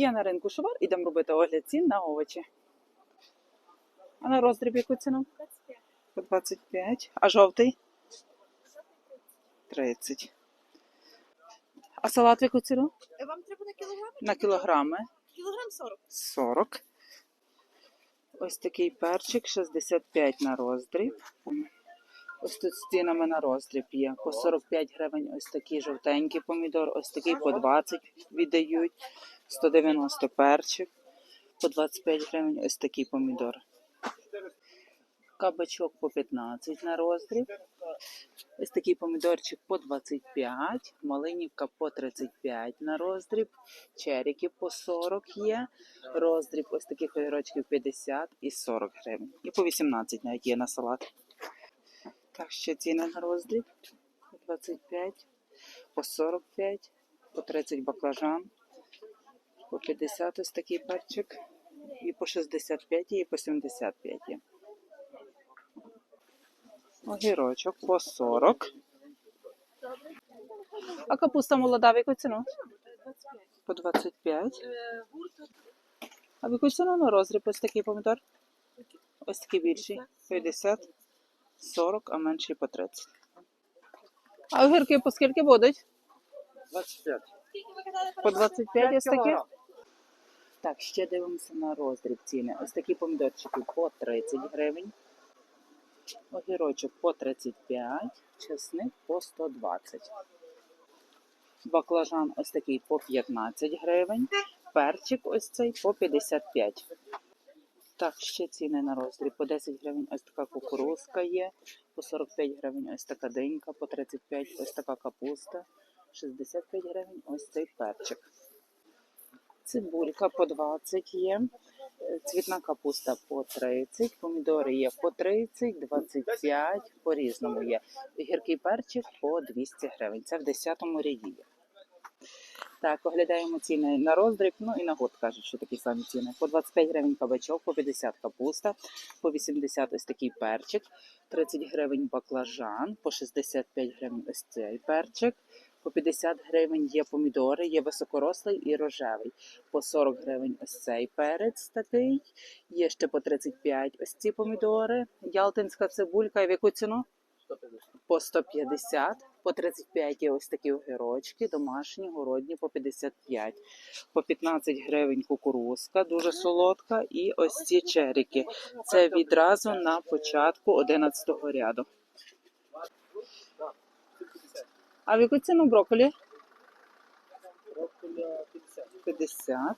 Я на ринку Шувар, ідемо робити огляд цін на овочі. А на роздріб яку ціну? 25. По 25. А жовтий? 30. А салат в яку ціну? Вам треба на кілограм? На кілограми Кілограм 40. 40. Ось такий перчик 65 на роздріб. Ось тут з цінами на роздріб є. По 45 гривень ось такий жовтенький помідор, ось такий по 20 віддають. 190 перчик. По 25 гривень ось такий помідор. Кабачок по 15 на роздріб. Ось такий помідорчик по 25, малинівка по 35 на роздріб, черіки по 40 є, роздріб ось таких огірочків 50 і 40 гривень. І по 18 навіть є на салат. Так, ще ціни на роздріб по 25, по 45, по 30 баклажан, по 50 ось такий перчик, і по 65 і по 75. Огірочок по 40. А капуста молода в яку ціну? По 25. Е, А в яку ціну на розріб ось такий помідор? Ось такий більший. 50, 40, а менший по 30. А огірки по скільки будуть? 25. скільки ви казали? По 25 ось такі? Так, ще дивимося на роздріб ціни. Ось такі помідорчики по 30 гривень. Огірочок по 35, чесник по 120. Баклажан ось такий по 15 гривень. Перчик ось цей по 55. Так, ще ціни на роздріб. По 10 гривень ось така кукурузка є, по 45 гривень ось така динька, по 35 ось така капуста, 65 гривень ось цей перчик. Цибулька по 20 є, е, цвітна капуста по 30, помідори є по 30, 25, по різному є. Гіркий перчик по 200 гривень. Це в 10-му ряді. Так, оглядаємо ціни на роздріб, ну і на год кажуть, що такі самі ціни. По 25 гривень кабачок, по 50 капуста, по 80 ось такий перчик, 30 гривень баклажан, по 65 гривень ось цей перчик, по 50 гривень є помідори, є високорослий і рожевий. По 40 гривень ось цей перець такий, є ще по 35 ось ці помідори, ялтинська цибулька, і в яку ціну? 150. по 150, по 35 є ось такі огірочки, домашні, городні по 55, по 15 гривень кукурузка, дуже солодка, і ось ці черіки. Це відразу на початку 11 ряду. А в яку ціну брокколі? Брокколі 50. 50.